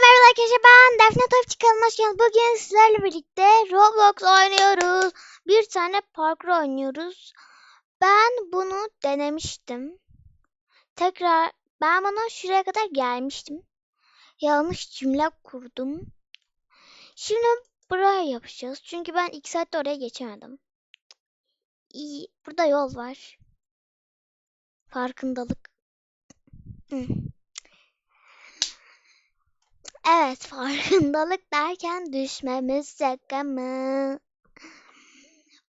merhaba arkadaşlar ben Defne Topçu geldiniz. Bugün sizlerle birlikte Roblox oynuyoruz. Bir tane parkur oynuyoruz. Ben bunu denemiştim. Tekrar ben buna şuraya kadar gelmiştim. Yanlış cümle kurdum. Şimdi buraya yapacağız. Çünkü ben iki saatte oraya geçemedim. İyi. Burada yol var. Farkındalık. Hı. Evet farkındalık derken düşmemiz şaka mı?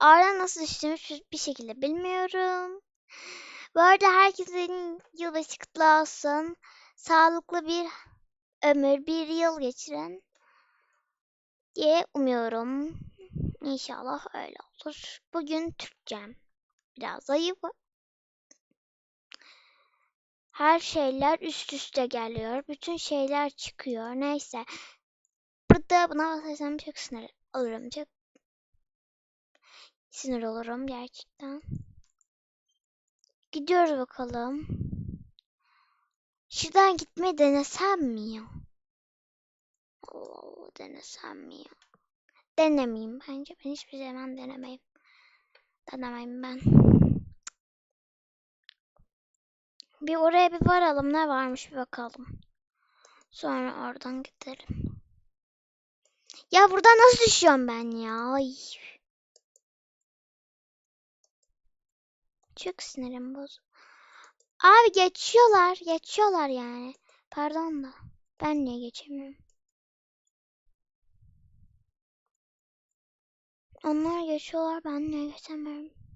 Oradan nasıl düştüğümü bir şekilde bilmiyorum. Bu arada herkesin yılbaşı kutlu olsun. Sağlıklı bir ömür, bir yıl geçirin diye umuyorum. İnşallah öyle olur. Bugün Türkçem biraz zayıf. Her şeyler üst üste geliyor. Bütün şeyler çıkıyor. Neyse. Burada buna basarsam çok sinir olurum. Çok sinir olurum gerçekten. Gidiyoruz bakalım. Şuradan gitmeyi denesem mi ya? Allah Allah denesem mi ya? Denemeyeyim bence. Ben hiçbir zaman denemeyim. Denemeyim ben. Bir oraya bir varalım. Ne varmış bir bakalım. Sonra oradan gidelim. Ya buradan nasıl düşüyorum ben ya? Ay. Çok sinirim bozuk. Abi geçiyorlar. Geçiyorlar yani. Pardon da. Ben niye geçemiyorum? Onlar geçiyorlar. Ben niye geçemiyorum?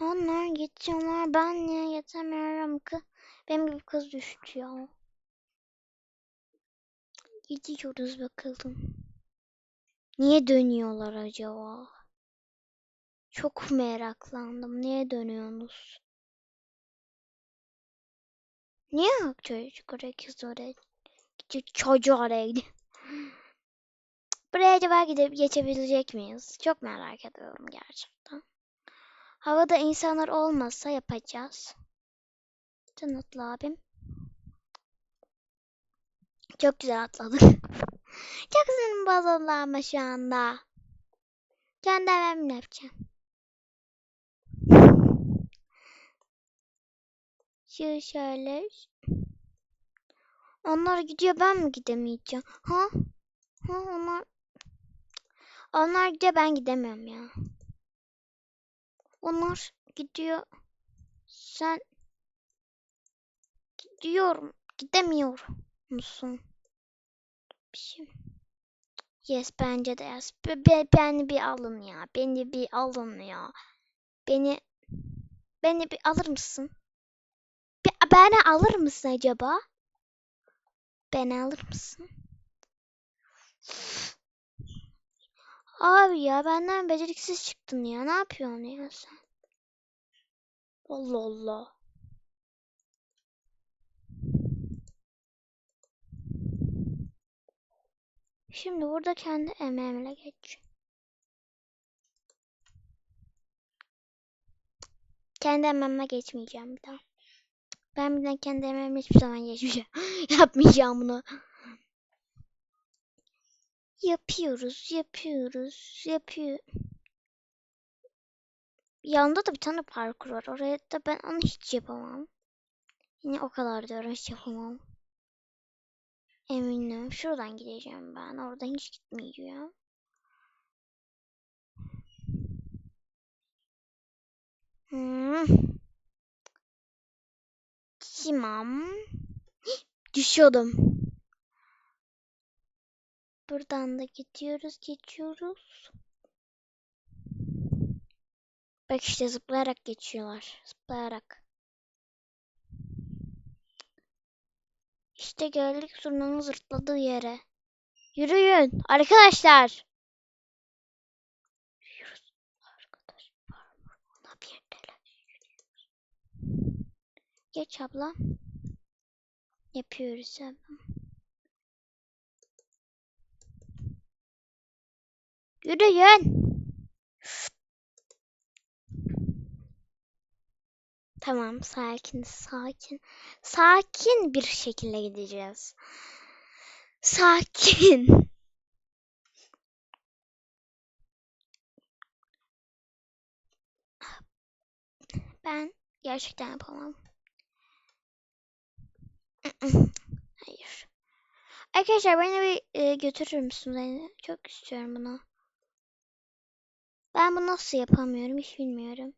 Onlar geçiyorlar. Ben niye geçemiyorum ki? Benim gibi kız düştü ya. Gidiyoruz bakalım. Niye dönüyorlar acaba? Çok meraklandım. Niye dönüyorsunuz? Niye çocuk oraya kız oraya? Çocuğu oraya gidiyor. Buraya acaba gidip geçebilecek miyiz? Çok merak ediyorum gerçekten. Havada insanlar olmazsa yapacağız. Sen atla abim. Çok güzel atladık. Çok sinirim bozuldu ama şu anda. Kendi evimle yapacağım. Şu şöyle. Onlar gidiyor ben mi gidemeyeceğim? Ha? Ha onlar. Onlar gidiyor ben gidemiyorum ya. Onlar gidiyor. Sen gidiyorum. Gidemiyor musun? Bir şey. Yes bence de yes. Be, be- beni bir alın ya. Beni bir alın ya. Beni beni bir alır mısın? Be- beni alır mısın acaba? Beni alır mısın? Abi ya benden beceriksiz çıktın ya. Ne yapıyorsun ya sen? Allah Allah. Şimdi burada kendi emeğimle geç. Kendi emeğime geçmeyeceğim bir daha. Ben bir daha kendi emeğime hiçbir zaman geçmeyeceğim. Yapmayacağım bunu. Yapıyoruz, yapıyoruz, yapıyor. Yanında da bir tane parkur var. Oraya da ben onu hiç yapamam. Yine o kadar diyorum hiç yapamam. Eminim. Şuradan gideceğim ben. Oradan hiç gitmeyeceğim. Hmm. Tamam. Düşüyordum. Buradan da gidiyoruz, geçiyoruz. Bak işte zıplayarak geçiyorlar. Zıplayarak. İşte geldik zurnanın zırtladığı yere. Yürüyün arkadaşlar. Yürüyoruz arkadaş. Ona bir. Geç abla. Yapıyoruz abla. Yürüyün. Tamam sakin sakin. Sakin bir şekilde gideceğiz. Sakin. Ben gerçekten yapamam. Hayır. Arkadaşlar beni bir e, götürür müsünüz? Yani çok istiyorum bunu. Ben bunu nasıl yapamıyorum hiç bilmiyorum.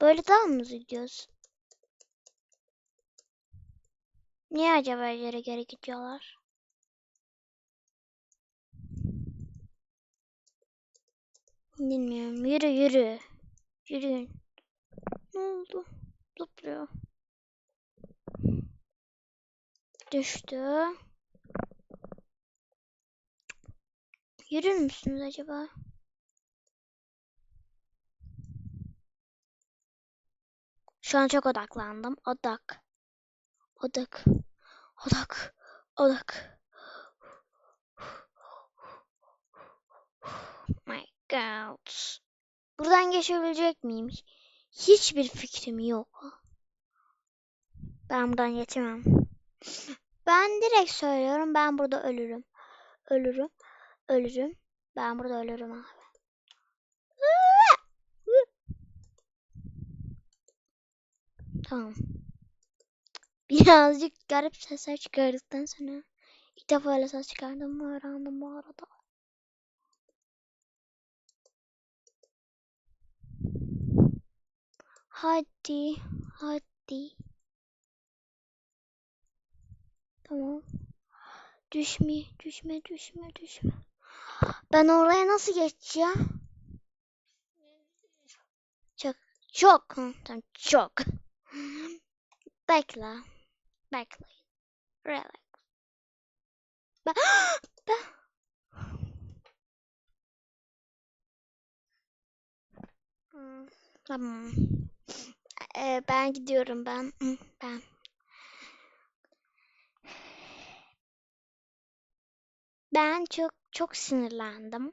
Böyle daha mı gidiyoruz? Niye acaba ileri geri gidiyorlar? Bilmiyorum. Yürü yürü. Yürüyün. Ne oldu? Zıplıyor. Düştü. Yürür müsünüz acaba? Şu an çok odaklandım. Odak. Odak. Odak. Odak. My God. Buradan geçebilecek miyim? Hiçbir fikrim yok. Ben buradan geçemem. Ben direkt söylüyorum. Ben burada ölürüm. Ölürüm. Ölürüm. Ben burada ölürüm abi. Tamam. Birazcık garip sesler çıkardıktan sonra ilk defa öyle ses çıkardım öğrendim bu arada. Hadi, hadi. Tamam. Düşme, düşme, düşme, düşme. Ben oraya nasıl geçeceğim? Çok, çok, tamam, çok. Bekle, bekle. Relax. Ben, ben. Hmm, Tamam. Ee, ben gidiyorum ben. Ben. Ben çok çok sinirlendim.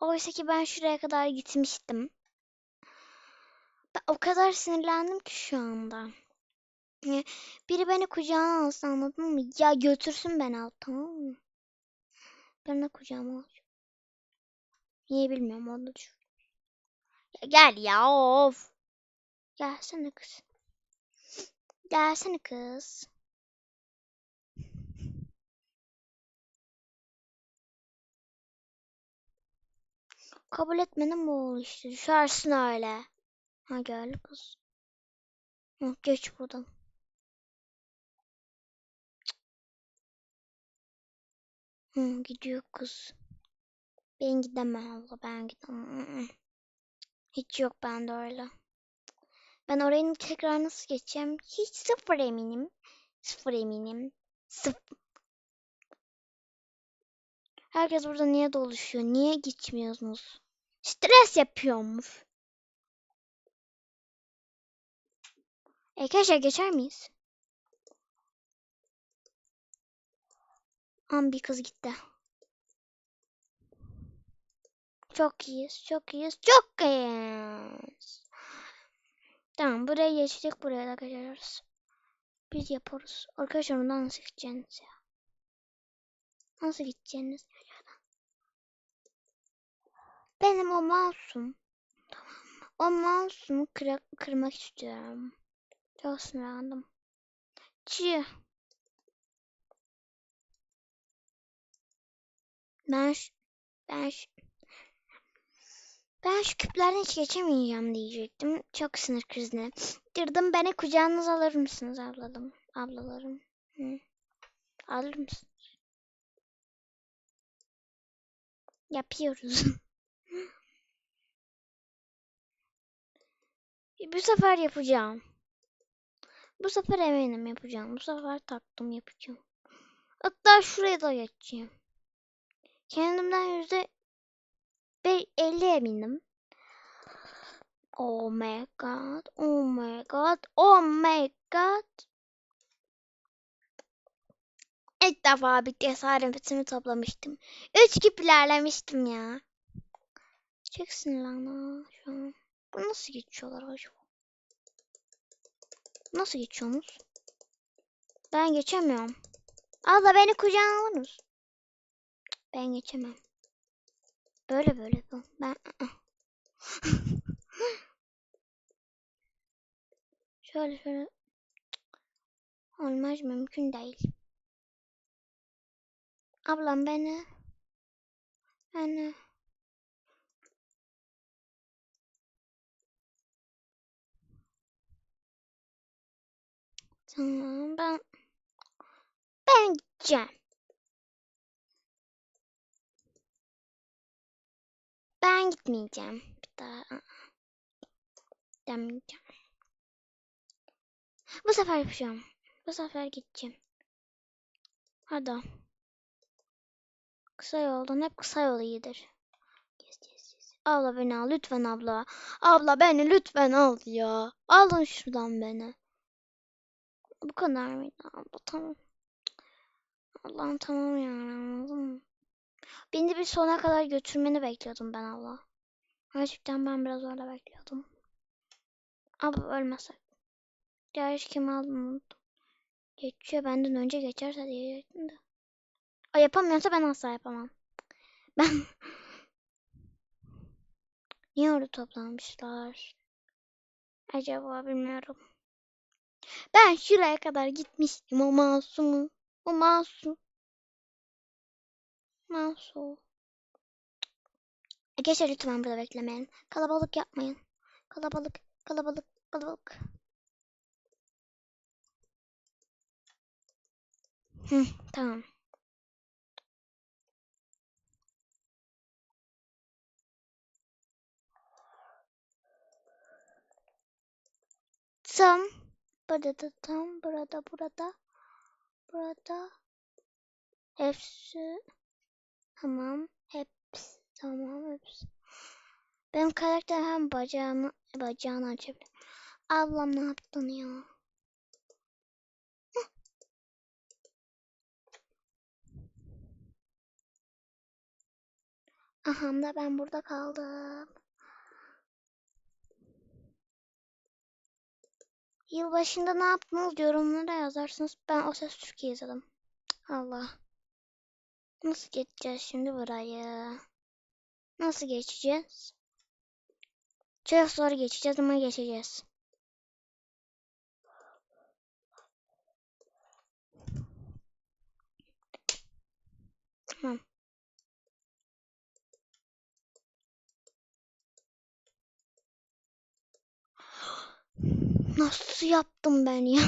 Oysa ki ben şuraya kadar gitmiştim. Ben o kadar sinirlendim ki şu anda. Ya, Biri beni kucağına alsın anladın mı? Ya götürsün beni al tamam mı? Ben de kucağıma alacağım. Niye bilmiyorum onu düşün. Ya gel ya of. Gelsene kız. Gelsene kız. Kabul etmenin bu oğlu işte. Düşersin öyle. Ha gel kız. Hı, geç buradan. Hı, gidiyor kız. Ben gidemem abla ben gidemem. Hiç yok bende öyle. Ben orayı tekrar nasıl geçeceğim? Hiç sıfır eminim. Sıfır eminim. Sıfır. Herkes burada niye doluşuyor? Niye gitmiyorsunuz? Stres yapıyormuş. Arkadaşlar geçer miyiz? Am bir kız gitti. Çok iyiyiz, çok iyiyiz, çok iyiyiz. Tamam, buraya geçtik, buraya da geçeriz. Biz yaparız. Arkadaşlar ondan nasıl gideceğiniz ya? Nasıl gideceğiniz? Benim o mouse'um. O mouse'umu kıra- kırmak istiyorum. Çok sinirlendim. Çiğ. Ben şu, ben şu, ben şu küplerden hiç geçemeyeceğim diyecektim. Çok sinir krizine girdim. Beni kucağınıza alır mısınız ablalım? Ablalarım. Hı. Alır mısın? Yapıyoruz. Bu sefer yapacağım. Bu sefer eminim yapacağım. Bu sefer taktım yapacağım. Hatta şuraya da geçeceğim. Kendimden yüzde be- 50 eminim. Oh my god. Oh my god. Oh my god. İlk defa bir cesaretimi toplamıştım. Üç küp ilerlemiştim ya. Pek sinirlendim şu an. Bu nasıl geçiyorlar acaba? Nasıl geçiyorsunuz? Ben geçemiyorum. Abla beni kucağına alır mısın? Ben geçemem. Böyle böyle yapalım. Ben şöyle şöyle olmaz mümkün değil. Ablam beni beni Tamam ben ben gideceğim. Ben gitmeyeceğim bir daha. Demeyeceğim. Bu sefer yapacağım. Bu sefer gideceğim. Hadi. Kısa yoldan hep kısa yol iyidir. Abla beni al lütfen abla. Abla beni lütfen al ya. Alın şuradan beni. Bu kadar mıydı abla? Tamam. Allah'ım tamam ya anladın mı? Beni bir sona kadar götürmeni bekliyordum ben abla. Gerçekten ben biraz öyle bekliyordum. Abla ölmesek. Gerçi kim aldım unuttum. Geçiyor benden önce geçerse diyecektim de. O yapamıyorsa ben asla yapamam. Ben Niye orada toplanmışlar? Acaba bilmiyorum. Ben şuraya kadar gitmiştim o masumu. O masum. Masum. Arkadaşlar lütfen burada beklemeyin. Kalabalık yapmayın. Kalabalık, kalabalık, kalabalık. Hı, tamam. Tam burada tam burada burada burada. Hepsi tamam hepsi tamam hepsi. Benim karakter hem bacağını bacağını açabilir ablam ne yaptın ya? Aha da ben burada kaldım. Yılbaşında ne yaptınız yorumlara yazarsınız. Ben O Ses Türkiye izledim. Allah. Nasıl geçeceğiz şimdi burayı? Nasıl geçeceğiz? Çok zor geçeceğiz ama geçeceğiz. Tamam. Nasıl yaptım ben ya?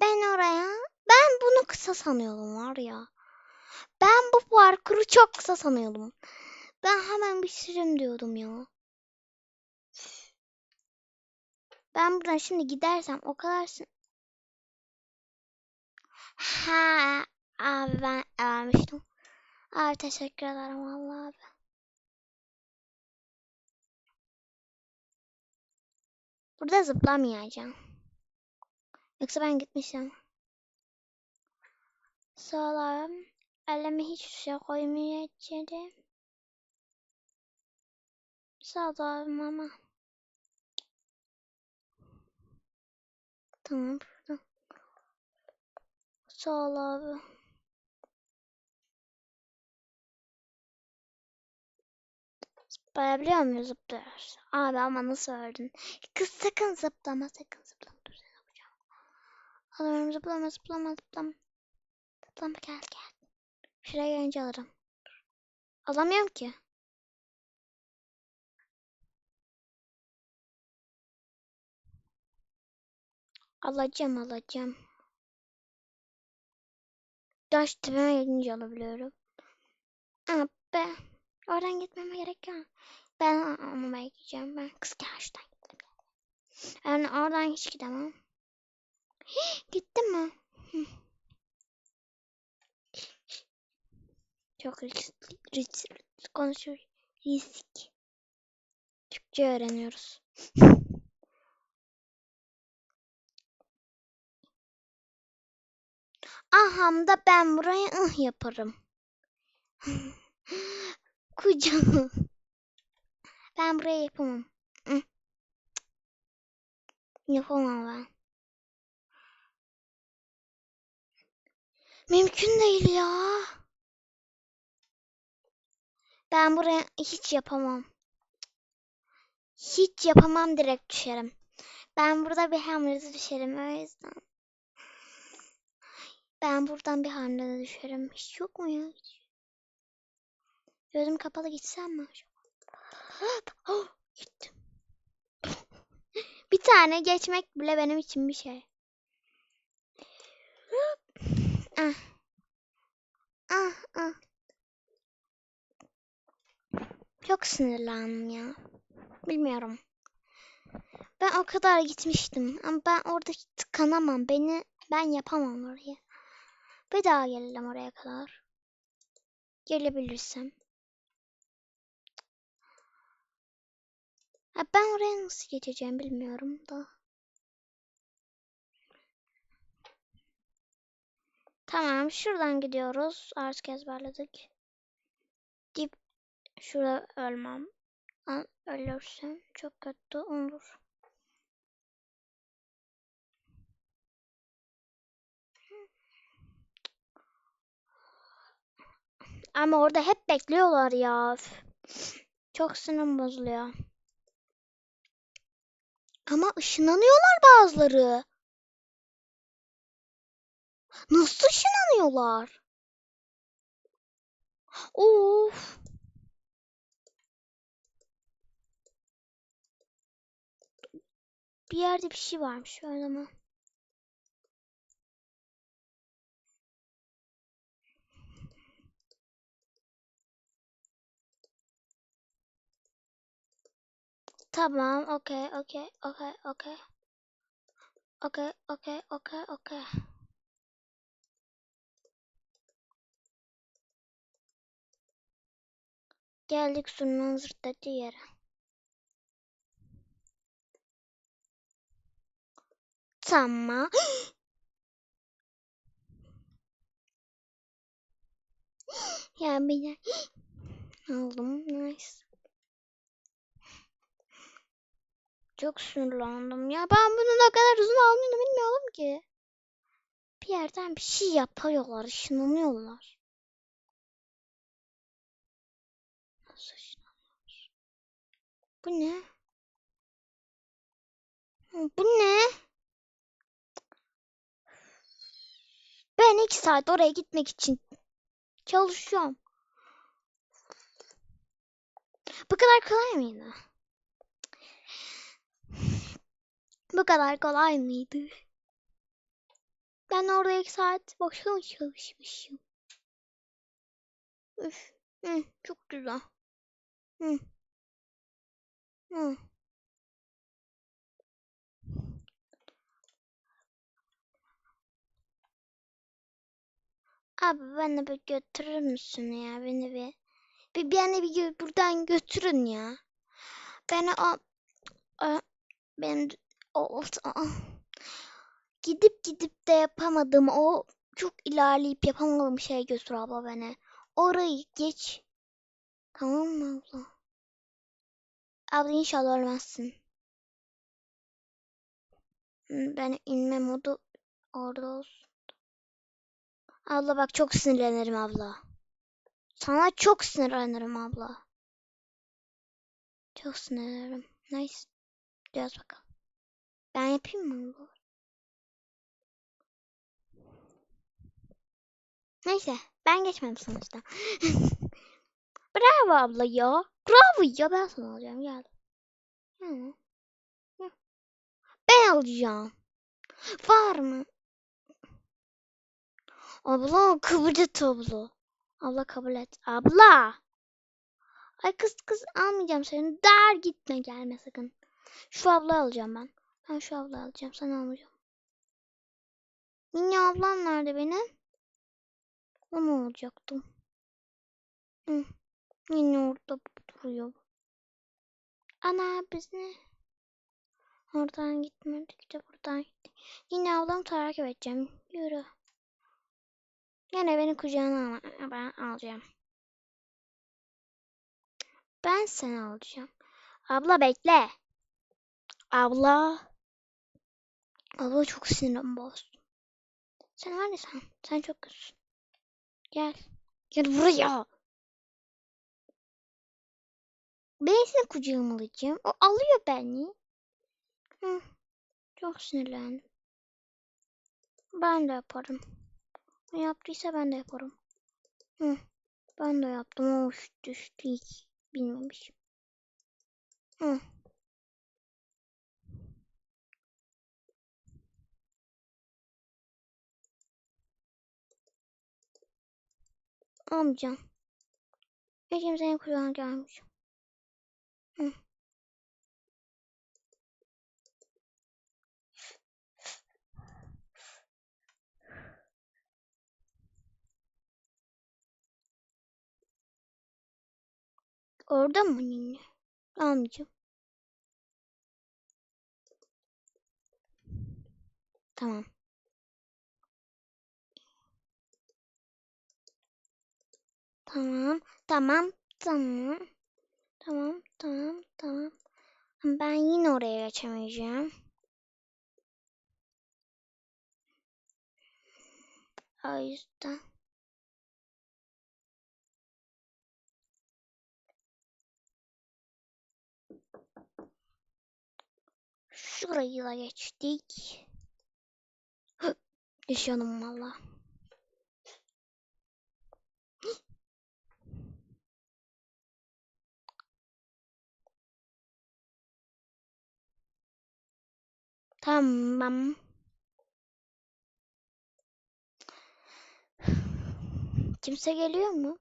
Ben oraya, ben bunu kısa sanıyordum var ya. Ben bu parkuru çok kısa sanıyordum. Ben hemen bitiririm diyordum ya. Ben buradan şimdi gidersem o kadar... Ha abi ben vermiştim. Abi teşekkür ederim vallahi abi. Burada zıplamayacağım. Yoksa ben gitmişim. Sağlam. Elime hiçbir şey koymayacağım. Sağ ol ama. Tamam burada. Sağ Zıplayabiliyor muyuz zıplıyoruz? Abi ama nasıl öldün? Kız sakın zıplama sakın zıplama. Dur seni yapacağım. Alıyorum zıplama zıplama zıplama. Zıplama gel gel. Şuraya gelince alırım. Alamıyorum ki. Alacağım alacağım. Taş tepeme gelince alabiliyorum. Aa be. Oradan gitmeme gerek yok. Ben onu bekleyeceğim. Ben kıskançtan gittim. Yani oradan hiç gidemem. Gittim mi? Çok riskli, riskli konuşuyor. Risk. Türkçe öğreniyoruz. Aham da ben buraya ıh yaparım. Kucağım. Ben buraya yapamam. Yapamam ben. Mümkün değil ya. Ben buraya hiç yapamam. Hiç yapamam direkt düşerim. Ben burada bir hamlede düşerim o yüzden. Ben buradan bir hamlede düşerim. Hiç yok mu ya? Gözüm kapalı gitsem mi acaba? Oh, gittim. bir tane geçmek bile benim için bir şey. Ah. Ah, ah. Çok sinirlendim ya. Bilmiyorum. Ben o kadar gitmiştim ama ben orada tıkanamam. Beni ben yapamam oraya. Bir daha gelelim oraya kadar. Gelebilirsem. Ben oraya nasıl geçeceğim bilmiyorum da. Tamam şuradan gidiyoruz. Artık ezberledik. Dip şurada ölmem. Ölürsem çok kötü olur. Ama orada hep bekliyorlar ya. Çok sinirim bozuluyor. Ama ışınlanıyorlar bazıları. Nasıl ışınlanıyorlar? Of. Bir yerde bir şey varmış o zaman. Tamam, okey, okey, okey, okey. Okey, okey, okey, okey. Geldik sunun zırt dediği yere. Tamam. ya bir de aldım. Nice. Çok sinirlendim ya. Ben bunu ne kadar uzun aldığını bilmiyorum ki. Bir yerden bir şey yapıyorlar, ışınlanıyorlar. Nasıl ışınlanıyorlar? Bu ne? Bu ne? Ben iki saat oraya gitmek için çalışıyorum. Bu kadar kolay mıydı? Bu kadar kolay mıydı? Ben orada iki saat boşuna çalışmışım. Üf, hı, çok güzel. Hı. Hı. Abi beni bir götürür müsün ya beni bir? Bir beni bir buradan götürün ya. Beni o, o ben o, o- gidip gidip de yapamadım o çok ilerleyip yapamadığım şeye götür abla beni. Orayı geç. Tamam mı abla? Abla inşallah ölmezsin. Hı, Ben inme modu orada olsun. Abla bak çok sinirlenirim abla. Sana çok sinirlenirim abla. Çok sinirlenirim. Nice. Biraz bakalım. Ben yapayım mı abla? Neyse. Ben geçmedim sonuçta. Bravo abla ya. Bravo ya. Ben sana alacağım. Gel. Ben alacağım. Var mı? Abla kabul et abla. Abla kabul et. Abla. Ay kız kız almayacağım seni. Der gitme gelme sakın. Şu abla alacağım ben. Ben şu abla alacağım. Sen almayacağım. Yine ablam nerede benim? Onu alacaktım. Hı. Yine orada duruyor. Ana biz ne? Oradan gitmedik de buradan gittik. Yine ablamı takip edeceğim. Yürü. Gene beni kucağına al. Ben alacağım. Ben seni alacağım. Abla bekle. Abla. Abla çok sinirim bozdu. Sen var sen. Sen çok kötüsün. Gel. Gel buraya. Ben seni kucağıma alacağım. O alıyor beni. Hı. Çok sinirlendim. Ben de yaparım. O yaptıysa ben de yaparım. Hı. Ben de yaptım. Düştü, düştü hiç bilmemişim. Hı. Amcam. Hiç kimsenin kucağına gelmiş. Hı. Orada mı ninni? Amcam. Tamam. Tamam, tamam, tamam. Tamam, tamam, tamam. Ben yine oraya geçemeyeceğim. O yüzden. Şurayı da geçtik. Düşüyordum valla. Tamam. Kimse geliyor mu?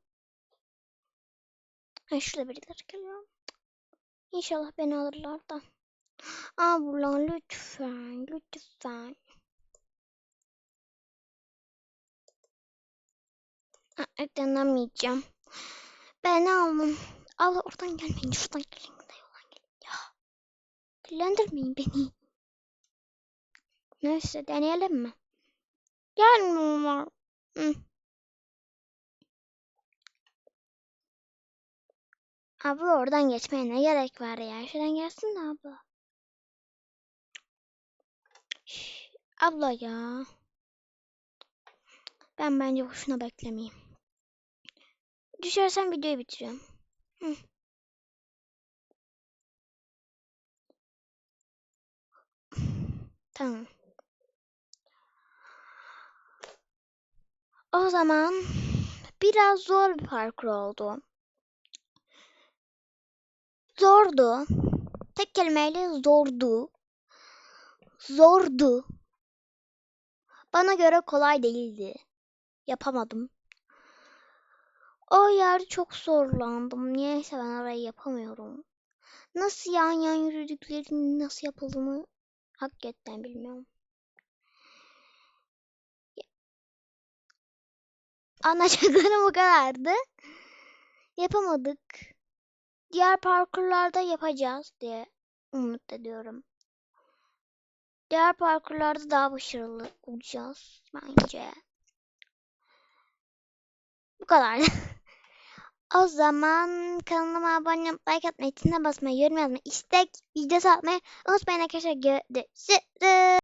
Ha, şurada birileri geliyor. İnşallah beni alırlar da. Abla lütfen, lütfen. Ha, Eklanamayacağım. Beni alın. Allah oradan gelmeyin. Şuradan gelin. de yoldan gelin. Ya. Dilendirmeyin beni. Neyse deneyelim mi? Gelmiyorlar. Hı. Abla oradan geçmeye ne gerek var ya? Şuradan gelsin de abla. Şş, abla ya. Ben bence boşuna beklemeyeyim. Düşersem videoyu bitiriyorum. Hı. Tamam. O zaman biraz zor bir parkur oldu. Zordu. Tek kelimeyle zordu. Zordu. Bana göre kolay değildi. Yapamadım. O yer çok zorlandım. Niyeyse ben orayı yapamıyorum. Nasıl yan yan yürüdüklerini nasıl yapıldığını hakikaten bilmiyorum. Anlatacaklarım bu kadardı. Yapamadık. Diğer parkurlarda yapacağız diye umut ediyorum. Diğer parkurlarda daha başarılı olacağız bence. Bu kadar. o zaman kanalıma abone olup like atmayı, tintine basmayı, yorum yazmayı, istek, video atmayı unutmayın arkadaşlar. Görüşürüz.